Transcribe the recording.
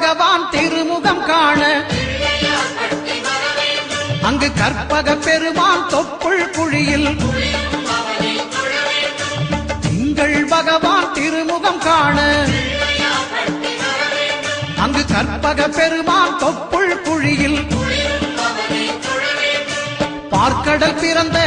பகவான் திருமுகம் காண. அங்கு கற்பக பெருமான் தொப்புள் குழியில். திங்கள் பகவான் திருமுகம் காண. அங்கு கற்பக பெருமான் தொப்புள் குழியில். பார்க்கடல் பிறந்த